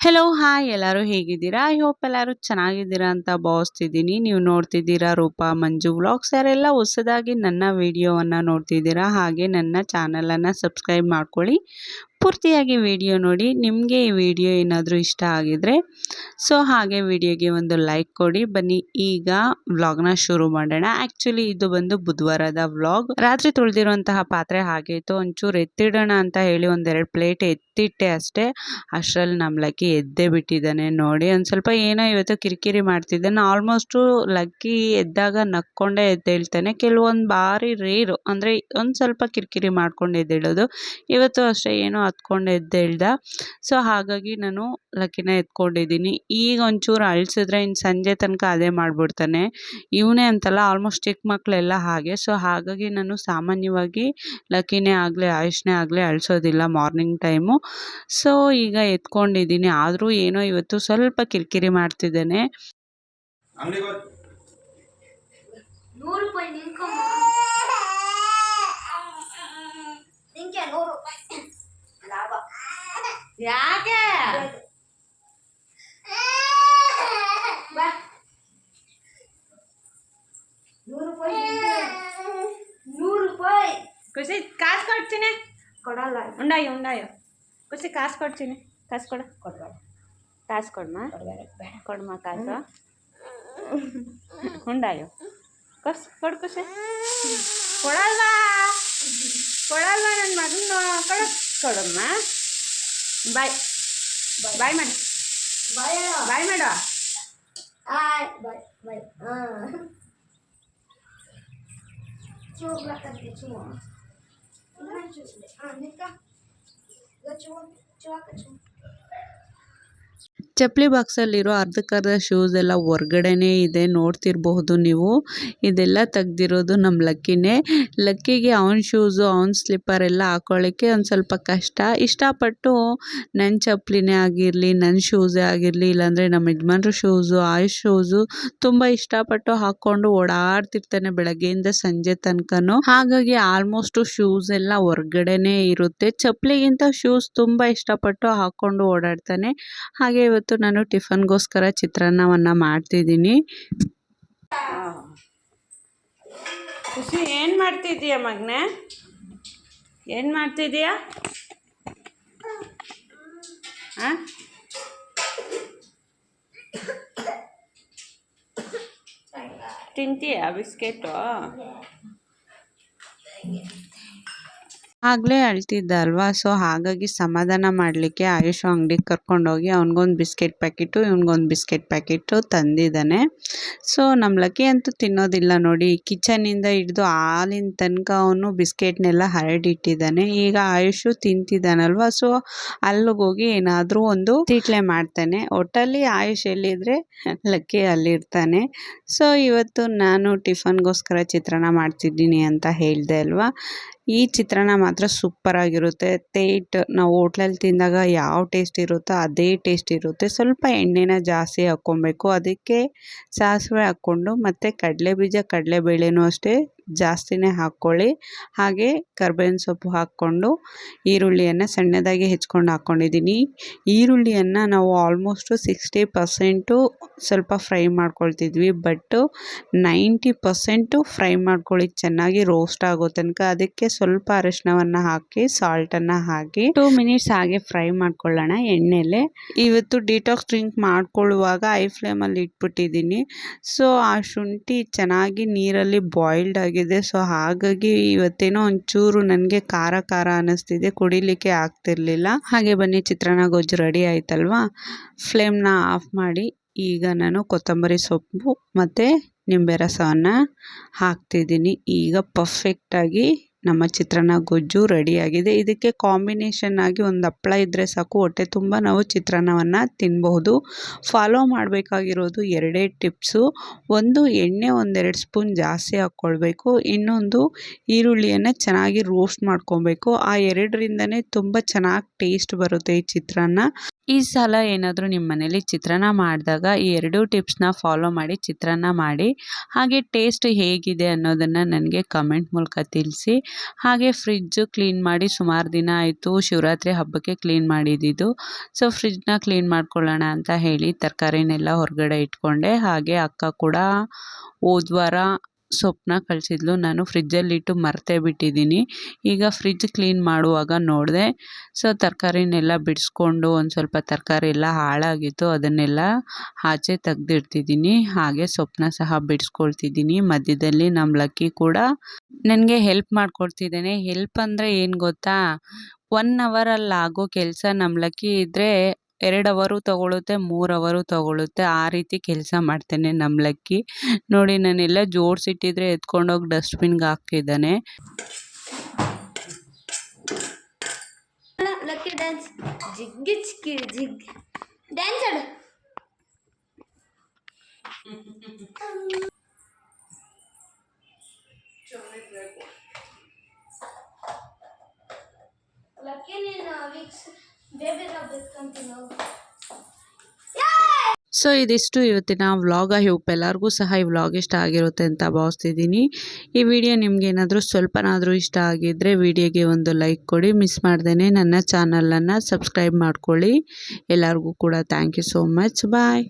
Hello hi ಎಲ್ಲರೂ ಹೇಗಿದ್ದೀರಾ? I hope ಎಲ್ಲರೂ ಚೆನ್ನಾಗಿದ್ದೀರಾ ಅಂತ ಭಾವಿಸ್ತಿದ್ದೀನಿ. ನೀವು ನೋಡ್ತಿದ್ದೀರಾ ರೂಪಾ ಮಂಜು ವ್ಲಾಗ್ಸ್. ಯಾರೆಲ್ಲ ಹೊಸದಾಗಿ ನನ್ನ ವಿಡಿಯೋವನ್ನು ನೋಡ್ತಿದ್ದೀರಾ, ಹಾಗೆ ನನ್ನ ಚಾನಲನ್ನು ಸಬ್ಸ್ಕ್ರೈಬ್ ಮಾಡ್ಕೊಳ್ಳಿ. ಪೂರ್ತಿಯಾಗಿ ವಿಡಿಯೋ ನೋಡಿ, ನಿಮಗೆ ಈ ವಿಡಿಯೋ ಏನಾದರೂ ಇಷ್ಟ ಆಗಿದರೆ, ಸೊ ಹಾಗೆ ವಿಡಿಯೋಗೆ ಒಂದು ಲೈಕ್ ಕೊಡಿ. ಬನ್ನಿ, ಈಗ ವ್ಲಾಗ್ನ ಶುರು ಮಾಡೋಣ. ಆ್ಯಕ್ಚುಲಿ ಇದು ಬಂದು ಬುಧವಾರದ ವ್ಲಾಗ್ ರಾತ್ರಿ ತೊಳೆದಿರುವಂತಹ ಪಾತ್ರೆ ಹಾಗೆ ಇತ್ತು. ಒಂಚೂರು ಎತ್ತಿಡೋಣ ಅಂತ ಹೇಳಿ ಒಂದೆರಡು ಪ್ಲೇಟ್ ಎತ್ತಿಟ್ಟೆ ಅಷ್ಟೇ. ಅಷ್ಟರಲ್ಲಿ ನಮ್ಮ ಲಕ್ಕಿ ಎದ್ದೇ ಬಿಟ್ಟಿದ್ದಾನೆ ನೋಡಿ. ಒಂದು ಸ್ವಲ್ಪ ಏನೋ ಇವತ್ತು ಕಿರಿಕಿರಿ ಮಾಡ್ತಿದ್ದಾನೆ. ಆಲ್ಮೋಸ್ಟು ಲಕ್ಕಿ ಎದ್ದಾಗ ನಕ್ಕೊಂಡೇ ಎದ್ದೇಳ್ತಾನೆ. ಕೆಲವೊಂದು ಬಾರಿ ರೇರು ಅಂದರೆ ಒಂದು ಸ್ವಲ್ಪ ಕಿರಿಕಿರಿ ಮಾಡ್ಕೊಂಡು ಎದ್ದೇಳೋದು. ಇವತ್ತು ಅಷ್ಟೇ ಏನೋ ಹತ್ಕೊಂಡು ಎದ್ದೇಳ್ದ. ಸೊ ಹಾಗಾಗಿ ನಾನು ಲಕ್ಕಿನ ಎತ್ಕೊಂಡಿದ್ದೀನಿ. ಈಗ ಒಂಚೂರು ಅಳಿಸಿದ್ರೆ ಇನ್ನು ಸಂಜೆ ತನಕ ಅದೇ ಮಾಡಿಬಿಡ್ತಾನೆ. ಇವನೇ ಅಂತಲ್ಲ ಆಲ್ಮೋಸ್ಟ್ ಚಿಕ್ಕ ಮಕ್ಕಳೆಲ್ಲ ಹಾಗೆ. ಸೊ ಹಾಗಾಗಿ ನಾನು ಸಾಮಾನ್ಯವಾಗಿ ಲಕ್ಕಿನೇ ಆಗಲಿ ಆಯುಷ್ನೇ ಆಗಲಿ ಅಳಿಸೋದಿಲ್ಲ ಮಾರ್ನಿಂಗ್ ಟೈಮು ಸೊ ಈಗ ಎತ್ಕೊಂಡಿದ್ದೀನಿ. ಆದರೂ ಏನೋ ಇವತ್ತು ಸ್ವಲ್ಪ ಕಿರಿಕಿರಿ ಮಾಡ್ತಿದ್ದಾನೆ. ಯಾಕೆ ಬಾ ನೂರು ರೂಪಾಯಿ ನಿಂಗೆ. ನೂರು ರೂಪಾಯಿ ಖುಷಿ ಕಾಸು ಕೊಡ್ತೀನಿ ಕೊಡಲ್ಲ ಉಂಡಾಯೋ ಉಂಡಾಯೋ ಖುಷಿ ಕಾಸು ಕೊಡ್ತೀನಿ ಕಾಸು ಕೊಡು ಕೊಡ್ಬೇಡ ಕಾಸು ಕೊಡ್ಮ ಕೊಡ್ಬೇಡ ಬೇಡ ಕೊಡ್ಮ ಕಾಸು ಉಂಡಾಯೋ ಕಸ್ ಕೊಡು ಖುಷಿ ಕೊಡಲ್ಲ ಕೊಡಲ್ಲ ನನ್ನ ಮಗನ ಕೊಡು ಕೊಡಮ್ಮ ಬಾಯ್ ಬಾಯ್ ಮಾಡಿ ಬಾಯ್ ಬಾಯ್ ಮಾಡು ಆಯ್ ಬಾಯ್ ಬಾಯ್ ಹಾಂ ಚೂಗ್ಲಕ್ಕಂತೆ ಚೂ ಇನ್ನೊಂದು ಚೂ ಹಾಂ ನಿಕ್ಕ ಈಗ ಚೂ ಚೂ ಹಾಕ ಚೂ ಚಪ್ಪಲಿ ಬಾಕ್ಸಲ್ಲಿರೋ ಅರ್ಧಕ್ಕರ್ಧ ಶೂಸ್ ಎಲ್ಲ ಹೊರ್ಗಡೆನೇ ಇದೆ, ನೋಡ್ತಿರಬಹುದು ನೀವು. ಇದೆಲ್ಲ ತೆಗ್ದಿರೋದು ನಮ್ಮ ಲಕ್ಕಿನೇ. ಲಕ್ಕಿಗೆ ಅವನ ಶೂಸು ಅವ್ನ ಸ್ಲಿಪ್ಪರ್ ಎಲ್ಲ ಹಾಕೊಳ್ಳಿಕ್ಕೆ ಒಂದು ಸ್ವಲ್ಪ ಕಷ್ಟ. ಇಷ್ಟಪಟ್ಟು ನನ್ನ ಚಪ್ಪಲಿನೇ ಆಗಿರಲಿ ನನ್ನ ಶೂಸೇ ಆಗಿರಲಿ, ಇಲ್ಲಾಂದರೆ ನಮ್ಮ ಯಜಮಾನ್ರ ಶೂಸು ಆಯುಷ್ ಶೂಸು ತುಂಬ ಇಷ್ಟಪಟ್ಟು ಹಾಕ್ಕೊಂಡು ಓಡಾಡ್ತಿರ್ತಾನೆ ಬೆಳಗ್ಗೆಯಿಂದ ಸಂಜೆ ತನಕನೂ. ಹಾಗಾಗಿ ಆಲ್ಮೋಸ್ಟು ಶೂಸ್ ಎಲ್ಲ ಹೊರ್ಗಡೆನೇ ಇರುತ್ತೆ. ಚಪ್ಪಲಿಗಿಂತ ಶೂಸ್ ತುಂಬ ಇಷ್ಟಪಟ್ಟು ಹಾಕ್ಕೊಂಡು ಓಡಾಡ್ತಾನೆ. ಇವತ್ತು ನಾನು ಟಿಫನ್ಗೋಸ್ಕರ ಚಿತ್ರಾನ್ನವನ್ನು ಮಾಡ್ತಿದ್ದೀನಿ. ಖುಷಿ ಏನು ಮಾಡ್ತಿದ್ದೀಯ ಮಗನೇ? ಏನು ಮಾಡ್ತಿದ್ದೀಯಾ? ಹಾಂ ತಿಂತೀಯಾ ಬಿಸ್ಕೆಟು? ಆಗಲೇ ಅಳ್ತಿದ್ದ ಅಲ್ವಾ ಸೊ ಹಾಗಾಗಿ ಸಮಾಧಾನ ಮಾಡಲಿಕ್ಕೆ ಆಯುಷ್ ಅಂಗಡಿಗೆ ಕರ್ಕೊಂಡೋಗಿ ಅವ್ನಿಗೊಂದು ಬಿಸ್ಕೆಟ್ ಪ್ಯಾಕೆಟು, ಇವ್ನಿಗೊಂದು ಬಿಸ್ಕೆಟ್ ಪ್ಯಾಕೆಟು ತಂದಿದ್ದಾನೆ. ಸೊ ನಮ್ಮ ಲಕ್ಕಿ ಅಂತೂ ತಿನ್ನೋದಿಲ್ಲ ನೋಡಿ. ಕಿಚನಿಂದ ಹಿಡಿದು ಹಾಲಿನ ತನಕ ಅವನು ಬಿಸ್ಕೆಟ್ನೆಲ್ಲ ಹರಡಿಟ್ಟಿದ್ದಾನೆ. ಈಗ ಆಯುಷು ತಿಂತಿದ್ದಾನಲ್ವಾ? ಸೊ ಅಲ್ಲಿಗೋಗಿ ಏನಾದರೂ ಒಂದು ತೀಟ್ಲೆ ಮಾಡ್ತಾನೆ. ಒಟ್ಟಲ್ಲಿ ಆಯುಷ್ ಎಲ್ಲಿದ್ರೆ? ಲಕ್ಕಿ ಅಲ್ಲಿರ್ತಾನೆ. ಸೊ ಇವತ್ತು ನಾನು ಟಿಫನ್ಗೋಸ್ಕರ ಚಿತ್ರಾನ್ನ ಮಾಡ್ತಿದ್ದೀನಿ ಅಂತ ಹೇಳಿದೆ ಅಲ್ವಾ? ಈ ಚಿತ್ರಾನ್ನ ಮಾತ್ರ ಸೂಪರ್ ಆಗಿರುತ್ತೆ. ತೇಟ್ ನಾವು ಹೋಟ್ಲಲ್ಲಿ ತಿಂದಾಗ ಯಾವ ಟೇಸ್ಟ್ ಇರುತ್ತೋ ಅದೇ ಟೇಸ್ಟ್ ಇರುತ್ತೆ. ಸ್ವಲ್ಪ ಎಣ್ಣೆನ ಜಾಸ್ತಿ ಹಾಕ್ಕೊಬೇಕು. ಅದಕ್ಕೆ ಸಾಸಿವೆ ಹಾಕ್ಕೊಂಡು ಮತ್ತು ಕಡಲೆ ಬೇಳೆನೂ ಅಷ್ಟೇ. ಜಾಸ್ತಿನೇ ಹಾಕ್ಕೊಳ್ಳಿ. ಹಾಗೆ ಕರ್ಬೇವಿನ ಸೊಪ್ಪು ಹಾಕ್ಕೊಂಡು ಈರುಳ್ಳಿಯನ್ನು ಸಣ್ಣದಾಗಿ ಹೆಚ್ಕೊಂಡು ಹಾಕ್ಕೊಂಡಿದ್ದೀನಿ ಈರುಳ್ಳಿಯನ್ನು ನಾವು ಆಲ್ಮೋಸ್ಟು ಸಿಕ್ಸ್ಟಿ ಪರ್ಸೆಂಟು ಸ್ವಲ್ಪ ಫ್ರೈ ಮಾಡ್ಕೊಳ್ತಿದ್ವಿ ಬಟ್ಟು ನೈಂಟಿ ಪರ್ಸೆಂಟು ಫ್ರೈ ಮಾಡ್ಕೊಳ್ಳಿ. ಚೆನ್ನಾಗಿ ರೋಸ್ಟ್ ಆಗೋ ತನಕ ಅದಕ್ಕೆ ಸ್ವಲ್ಪ ಅರಿಶಿನವನ್ನು ಹಾಕಿ ಸಾಲ್ಟನ್ನು ಹಾಕಿ ಟೂ ಮಿನಿಟ್ಸ್ ಹಾಗೆ ಫ್ರೈ ಮಾಡ್ಕೊಳ್ಳೋಣ ಎಣ್ಣೆಲೆ. ಇವತ್ತು ಡಿಟಾಕ್ಸ್ ಡ್ರಿಂಕ್ ಮಾಡ್ಕೊಳ್ಳುವಾಗ ಐ ಫ್ಲೇಮಲ್ಲಿ ಇಟ್ಬಿಟ್ಟಿದ್ದೀನಿ. ಸೊ ಆ ಶುಂಠಿ ಚೆನ್ನಾಗಿ ನೀರಲ್ಲಿ ಬಾಯ್ಲ್ಡ್ ಆಗಿದೆ ಸೊ ಹಾಗಾಗಿ ಇವತ್ತೇನೋ ಒಂಚೂರು ನನಗೆ ಖಾರ ಖಾರ ಅನ್ನಿಸ್ತಿದೆ. ಕುಡಿಲಿಕ್ಕೆ ಆಗ್ತಿರ್ಲಿಲ್ಲ. ಹಾಗೆ ಬನ್ನಿ, ಚಿತ್ರಾನ್ನ ಗೊಜ್ಜು ರೆಡಿ ಆಯ್ತಲ್ವಾ? ಫ್ಲೇಮ್ನ ಆಫ್ ಮಾಡಿ ಈಗ ನಾನು ಕೊತ್ತಂಬರಿ ಸೊಪ್ಪು ಮತ್ತು ನಿಂಬೆ ರಸವನ್ನು ಹಾಕ್ತಿದ್ದೀನಿ. ಈಗ ಪರ್ಫೆಕ್ಟಾಗಿ ನಮ್ಮ ಚಿತ್ರಾನ್ನ ಗೊಜ್ಜು ರೆಡಿಯಾಗಿದೆ. ಇದಕ್ಕೆ ಕಾಂಬಿನೇಷನ್ ಆಗಿ ಒಂದು ಹಪ್ಪಳ ಇದ್ದರೆ ಸಾಕು. ಹೊಟ್ಟೆ ತುಂಬ ನಾವು. ಚಿತ್ರಾನ್ನವನ್ನು ತಿನ್ನಬಹುದು ಫಾಲೋ ಮಾಡಬೇಕಾಗಿರೋದು ಎರಡೇ ಟಿಪ್ಸು. ಒಂದು ಎಣ್ಣೆ ಒಂದೆರಡು ಸ್ಪೂನ್ ಜಾಸ್ತಿ ಹಾಕ್ಕೊಳ್ಬೇಕು. ಇನ್ನೊಂದು ಈರುಳ್ಳಿಯನ್ನು ಚೆನ್ನಾಗಿ ರೋಸ್ಟ್ ಮಾಡ್ಕೊಬೇಕು ಆ ಎರಡರಿಂದನೇ ತುಂಬ ಚೆನ್ನಾಗಿ ಟೇಸ್ಟ್ ಬರುತ್ತೆ ಈ ಚಿತ್ರಾನ್ನ. ಈ ಸಲ ಏನಾದರೂ ನಿಮ್ಮ ಮನೇಲಿ ಚಿತ್ರಾನ್ನ ಮಾಡಿದಾಗ ಈ ಎರಡೂ ಟಿಪ್ಸ್ನ ಫಾಲೋ ಮಾಡಿ ಚಿತ್ರಾನ್ನ ಮಾಡಿ, ಹಾಗೆ ಟೇಸ್ಟ್ ಹೇಗಿದೆ ಅನ್ನೋದನ್ನು ನನಗೆ ಕಮೆಂಟ್ ಮೂಲಕ ತಿಳಿಸಿ. ಹಾಗೆ ಫ್ರಿಜ್ಜು ಕ್ಲೀನ್ ಮಾಡಿ ಸುಮಾರು ದಿನ ಆಯಿತು ಶಿವರಾತ್ರಿ ಹಬ್ಬಕ್ಕೆ ಕ್ಲೀನ್ ಮಾಡಿದ್ದಿದ್ದು ಸೊ ಫ್ರಿಜ್ನ ಕ್ಲೀನ್ ಮಾಡ್ಕೊಳ್ಳೋಣ ಅಂತ ಹೇಳಿ ತರಕಾರಿನೆಲ್ಲ ಹೊರಗಡೆ ಇಟ್ಕೊಂಡೆ. ಹಾಗೆ ಅಕ್ಕ ಕೂಡ ಹೋದ್ವಾರ ಸೊಪ್ಪನ್ನ ಕಳಿಸಿದ್ಲು. ನಾನು ಫ್ರಿಜ್ಜಲ್ಲಿಟ್ಟು ಮರೆತೇ ಬಿಟ್ಟಿದ್ದೀನಿ. ಈಗ ಫ್ರಿಜ್ ಕ್ಲೀನ್ ಮಾಡುವಾಗ ನೋಡಿದೆ. ಸೊ, ತರಕಾರಿನೆಲ್ಲ ಬಿಡಿಸ್ಕೊಂಡು ಒಂದು ಸ್ವಲ್ಪ ತರಕಾರಿ ಎಲ್ಲ ಹಾಳಾಗಿತ್ತು. ಅದನ್ನೆಲ್ಲ ಆಚೆ ತೆಗ್ದಿಡ್ತಿದ್ದೀನಿ. ಹಾಗೆ ಸೊಪ್ಪನ್ನ ಸಹ ಬಿಡಿಸ್ಕೊಳ್ತಿದ್ದೀನಿ. ಮಧ್ಯದಲ್ಲಿ ನಮ್ಮ ಲಕ್ಕಿ ಕೂಡ ನನಗೆ ಹೆಲ್ಪ್ ಮಾಡಿಕೊಡ್ತಿದ್ದೇನೆ. ಹೆಲ್ಪ್ ಅಂದರೆ ಏನು ಗೊತ್ತಾ? ಒನ್ ಅವರಲ್ಲಿ ಆಗೋ ಕೆಲಸ ನಮ್ಮ ಲಕ್ಕಿ ಇದ್ದರೆ ಎರಡು ಅವರು ತೊಗೊಳುತ್ತೆ, ಮೂರು ಅವರು ತೊಗೊಳುತ್ತೆ. ಆ ರೀತಿ ಕೆಲಸ ಮಾಡ್ತೇನೆ ನಮ್ಮ ಲಕ್ಕಿ ನೋಡಿ ನಾನೆಲ್ಲ ಜೋಡಿಸಿಟ್ಟಿದ್ರೆ ಎತ್ಕೊಂಡೋಗಿ ಡಸ್ಟ್ಬಿನ್ಗೆ ಹಾಕಿದ್ದಾನೆ ಲಕ್ಕಿ ಲಕ್ಕಿ ನೀನು ಹೋಗು ಸೊ ಇದಿಷ್ಟು ಇವತ್ತಿನ ವ್ಲಾಗ್. ಐ ಹೋಪ್ ಎಲ್ಲರಿಗೂ ಸಹ ಈ ವ್ಲಾಗ್ ಇಷ್ಟ ಆಗಿರುತ್ತೆ ಅಂತ ಭಾವಿಸ್ತಿದ್ದೀನಿ. ಈ ವಿಡಿಯೋ ನಿಮ್ಗೆ ಏನಾದರೂ ಸ್ವಲ್ಪನಾದರೂ ಇಷ್ಟ ಆಗಿದ್ದರೆ ವಿಡಿಯೋಗೆ ಒಂದು ಲೈಕ್ ಕೊಡಿ. ಮಿಸ್ ಮಾಡ್ದೇ ನನ್ನ ಚಾನಲನ್ನು ಸಬ್ಸ್ಕ್ರೈಬ್ ಮಾಡ್ಕೊಳ್ಳಿ. ಎಲ್ಲರಿಗೂ ಕೂಡ thank you so much bye